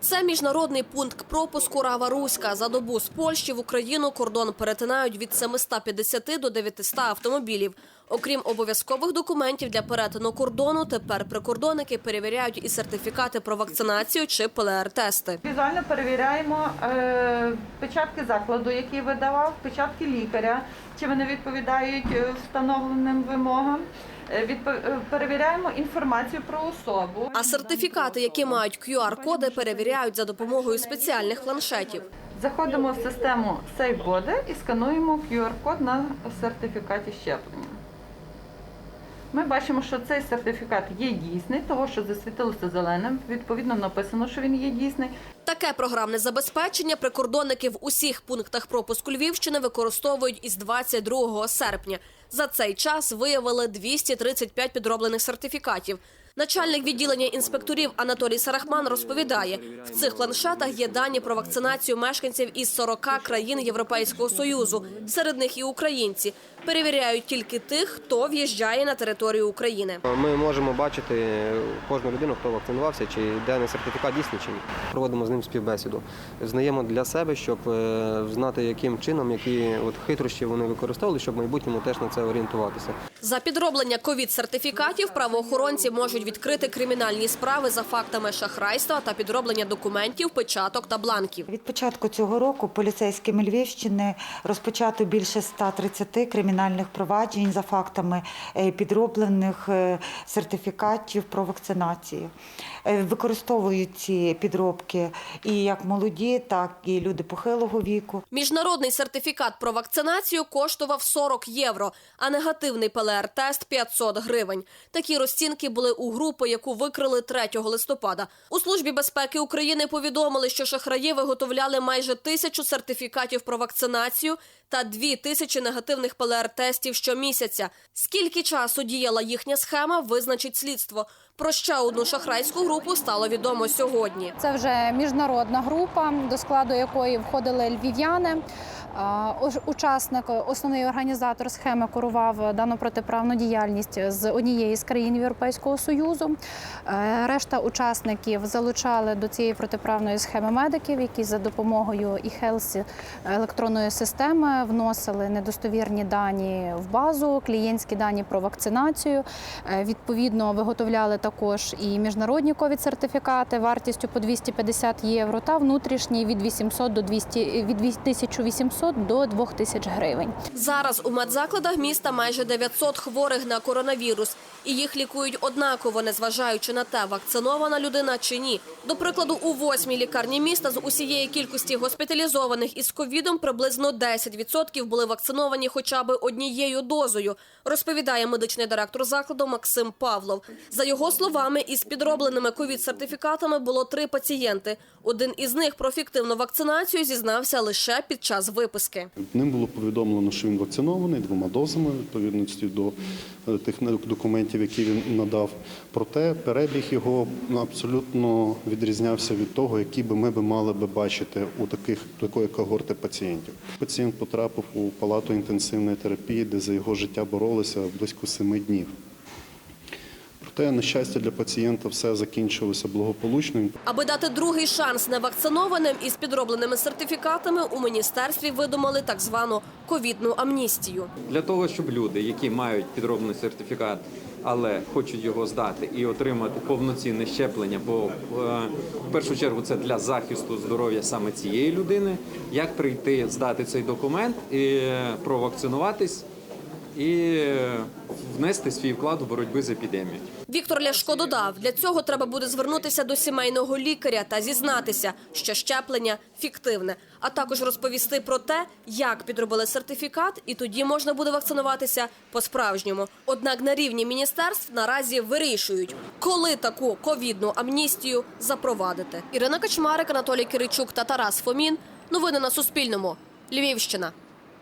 Це міжнародний пункт пропуску Рава Руська. За добу з Польщі в Україну кордон перетинають від 750 до 900 автомобілів. Окрім обов'язкових документів для перетину кордону, тепер прикордонники перевіряють і сертифікати про вакцинацію чи ПЛР-тести. Візуально перевіряємо е, печатки закладу, який видавав, печатки лікаря, чи вони відповідають е, встановленим вимогам. Е, е, перевіряємо інформацію про особу. А сертифікати, які мають QR-коди, перевіряють за допомогою спеціальних планшетів. Заходимо в систему SafeBody і скануємо QR-код на сертифікаті щеплення. Ми бачимо, що цей сертифікат є дійсний, того що засвітилося зеленим. Відповідно, написано, що він є дійсний. Таке програмне забезпечення прикордонники в усіх пунктах пропуску Львівщини використовують із 22 серпня. За цей час виявили 235 підроблених сертифікатів. Начальник відділення інспекторів Анатолій Сарахман розповідає, в цих планшетах є дані про вакцинацію мешканців із 40 країн Європейського союзу. Серед них і українці. Перевіряють тільки тих, хто в'їжджає на територію України. Ми можемо бачити кожну людину, хто вакцинувався, чи даний сертифікат дійсний чи ні. Проводимо з ним співбесіду. Знаємо для себе, щоб е, знати, яким чином, які от хитрощі вони використовували, щоб в майбутньому теж на це орієнтуватися. За підроблення ковід-сертифікатів правоохоронці можуть відкрити кримінальні справи за фактами шахрайства та підроблення документів, печаток та бланків. Від початку цього року поліцейськими Львівщини розпочато більше 130 кримінальних проваджень за фактами е, підроблених е, сертифікатів про вакцинацію. Е, Використовують ці підробки і як молоді, так і люди похилого віку. Міжнародний сертифікат про вакцинацію коштував 40 євро, а негативний ПЛР-тест – 500 гривень. Такі розцінки були у групи, яку викрили 3 листопада. У Службі безпеки України повідомили, що шахраї виготовляли майже тисячу сертифікатів про вакцинацію та дві тисячі негативних ПЛР-тестів щомісяця. Скільки часу діяла їхня схема, визначить слідство. Про ще одну шахрайську групу стало відомо сьогодні. Це вже міжнародна група, до складу якої входили львів'яни. Учасник, основний організатор схеми керував дану протиправну діяльність з однієї з країн Європейського союзу. Е, Решта учасників залучали до цієї протиправної схеми медиків, які за допомогою e-health електронної системи вносили недостовірні дані в базу, клієнтські дані про вакцинацію. Е, Відповідно, виготовляли також і міжнародні ковід-сертифікати вартістю по 250 євро та внутрішні від 800 до 200, від 1800 до 2000 гривень. Зараз у медзакладах міста майже 900 хворих на коронавірус, і їх лікують однаково, незважаючи на те, вакцинована людина чи ні. До прикладу, у восьмій лікарні міста з усієї кількості госпіталізованих із ковідом приблизно 10% були вакциновані хоча б однією дозою, розповідає медичний директор закладу Максим Павлов. За його словами, із підробленими ковід-сертифікатами було три пацієнти. Один із них про фіктивну вакцинацію зізнався лише під час виписки. Ним було повідомлено, що він вакцинований двома дозами відповідності до е, тих документів, які він надав. Проте перебіг його абсолютно відрізнявся від того, які би ми би мали би бачити у таких такої когорти пацієнтів. Пацієнт потрапив у палату інтенсивної терапії, де за його життя боролися близько семи днів. Проте, на щастя, для пацієнта все закінчилося благополучно. Аби дати другий шанс невакцинованим із підробленими сертифікатами, у міністерстві видумали так звану ковідну амністію. Для того, щоб люди, які мають підроблений сертифікат, але хочуть його здати і отримати повноцінне щеплення, бо е, в першу чергу це для захисту здоров'я саме цієї людини, як прийти здати цей документ і е, провакцинуватись і е, внести свій вклад у боротьбу з епідемією. Віктор Ляшко додав, для цього треба буде звернутися до сімейного лікаря та зізнатися, що щеплення фіктивне, а також розповісти про те, як підробили сертифікат, і тоді можна буде вакцинуватися по-справжньому. Однак на рівні міністерств наразі вирішують, коли таку ковідну амністію запровадити. Ірина Качмарик, Анатолій Киричук та Тарас Фомін. Новини на Суспільному. Львівщина.